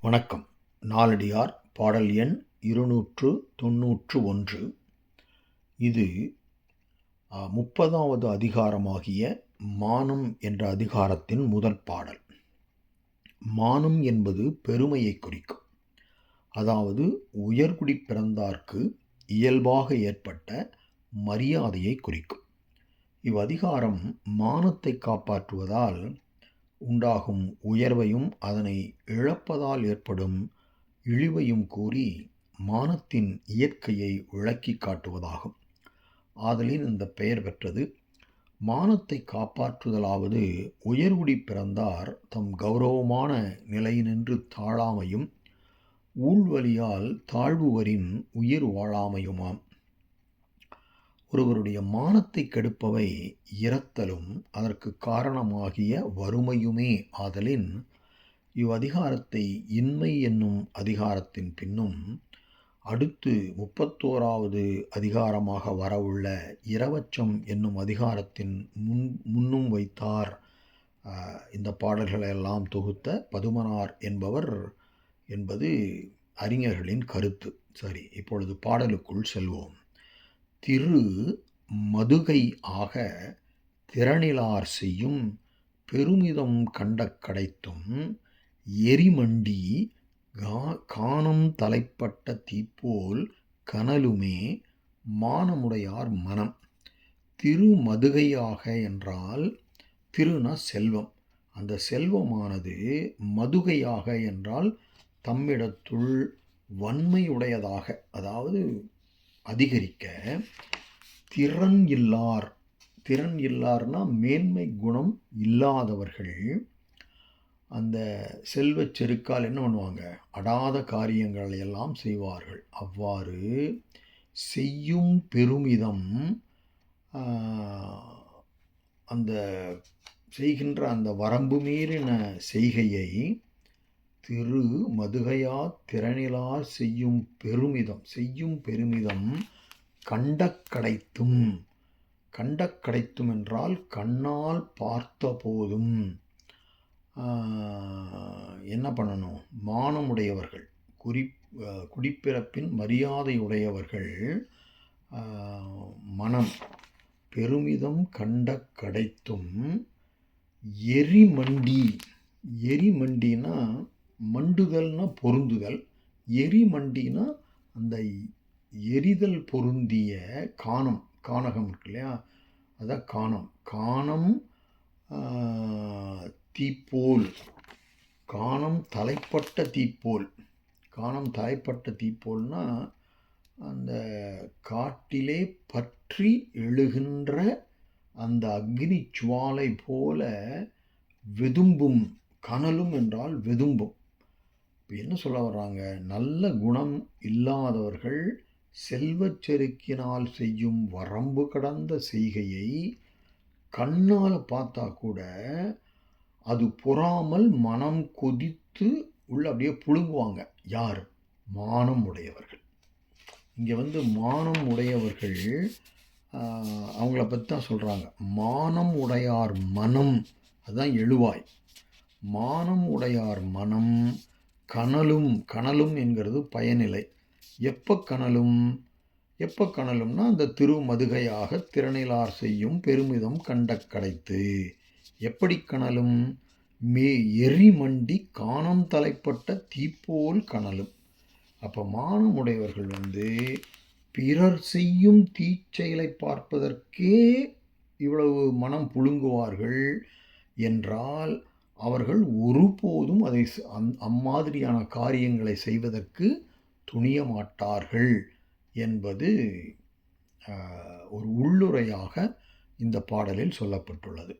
வணக்கம். நாலடியார் பாடல் எண் இருநூற்று தொன்னூற்று ஒன்று. இது முப்பதாவது அதிகாரமாகிய மானம் என்ற அதிகாரத்தின் முதல் பாடல். மானம் என்பது பெருமையை குறிக்கும். அதாவது உயர்குடி பிறந்தார்க்கு இயல்பாக ஏற்பட்ட மரியாதையை குறிக்கும். இவ்வதிகாரம் மானத்தை காப்பாற்றுவதால் உண்டாகும் உயர்வையும் அதனை இழப்பதால் ஏற்படும் இழிவையும் கூறி மானத்தின் இயற்கையை விளக்கி காட்டுவதாகும். ஆதலின் இந்த பெயர் பெற்றது. மானத்தை காப்பாற்றுதலாவது உயர்குடி பிறந்தார் தம் கௌரவமான நிலையினின்று தாழாமையும் ஊழ்வழியால் தாழ்வுவரின் உயிர் வாழாமையுமாம். ஒருவருடைய மானத்தை கெடுப்பவை இரத்தலும் அதற்கு காரணமாகிய வறுமையுமே. ஆதலின் இவ்வதிகாரத்தை இன்மை என்னும் அதிகாரத்தின் பின்னும் அடுத்து முப்பத்தோராவது அதிகாரமாக வரவுள்ள இரவச்சம் என்னும் அதிகாரத்தின் முன் முன்னும் வைத்தார். இந்த பாடல்களை எல்லாம் தொகுத்த பதுமனார் என்பவர் என்பது அறிஞர்களின் கருத்து. சரி இப்பொழுது பாடலுக்குள் செல்வோம். திரு மதுகை ஆக திறனிலார் செய்யும் பெருமிதம் கண்ட கடைத்தும் எரிமண்டி கா- காணம் தலைப்பட்ட தீப்போல் கனலுமே மானமுடையார் மனம். திருமதுகையாக என்றால் திருனா செல்வம். அந்த செல்வமானது மதுகையாக என்றால் தம்மிடத்துள் வன்மையுடையதாக அதாவது அதிகரிக்க திறன் இல்லார். திறன் இல்லார்னா மேன்மை குணம் இல்லாதவர்கள். அந்த செல்வச் செருக்கால் என்ன பண்ணுவாங்க? அடாத காரியங்களை எல்லாம் செய்வார்கள். அவ்வாறு செய்யும் பெருமிதம் அந்த செய்கின்ற அந்த வரம்பு மீறின செய்கையை திரு மதுகையா திறனிலார் செய்யும் பெருமிதம் செய்யும் பெருமிதம் கண்டக்கடைத்தும் கண்டக்கடைத்தும் என்றால் கண்ணால் பார்த்த போதும் என்ன பண்ணணும்? மானமுடையவர்கள் குறி குடிப்பிறப்பின் மரியாதையுடையவர்கள் மனம் பெருமிதம் கண்ட கடைத்தும். எரிமண்டி எரிமண்டினா மண்டுதல்னா பொருந்துதல். எரிமண்டினா அந்த எரிதல் பொருந்திய காணம் கானகம் இருக்கு இல்லையா? அதான் காணம். காணம் தீப்போல். காணம் தலைப்பட்ட தீப்போல். காணம் தலைப்பட்ட தீப்போல்னா அந்த காட்டிலே பற்றி எழுகின்ற அந்த அக்னி சுவாலை போல வெதும்பும் கனலும் என்றால் வெதும்பும். இப்போ என்ன சொல்ல வர்றாங்க? நல்ல குணம் இல்லாதவர்கள் செல்வச் செருக்கினால் செய்யும் வரம்பு கடந்த செய்கையை கண்ணால் பார்த்தா கூட அது பொறாமல் மனம் கொதித்து உள்ள அப்படியே புழுங்குவாங்க. யார்? மானம் உடையவர்கள். இங்கே வந்து மானம் உடையவர்கள் அவங்கள பற்றி தான் சொல்கிறாங்க மானம் உடையார் மனம். அதுதான் எழுவாய். மானம் உடையார் மனம் கனலும் கனலும் என்கிறது பயனிலை. எப்போ கனலும்? எப்போ கனலும்னா அந்த திருமதுகையாக திறனிலார் செய்யும் பெருமிதம் கண்ட கடைத்து. எப்படி கனலும்? மே எரிமண்டி காணம் தலைப்பட்ட தீப்போல் கனலும். அப்போ மானமுடையவர்கள் வந்து பிறர் செய்யும் தீச்செயலை பார்ப்பதற்கே இவ்வளவு மனம் புழுங்குவார்கள் என்றால் அவர்கள் ஒருபோதும் அதை அந்- அம்மாதிரியான காரியங்களை செய்வதற்கு துணிய மாட்டார்கள் என்பது ஒரு உள்ளுரையாக இந்த பாடலில் சொல்லப்பட்டுள்ளது.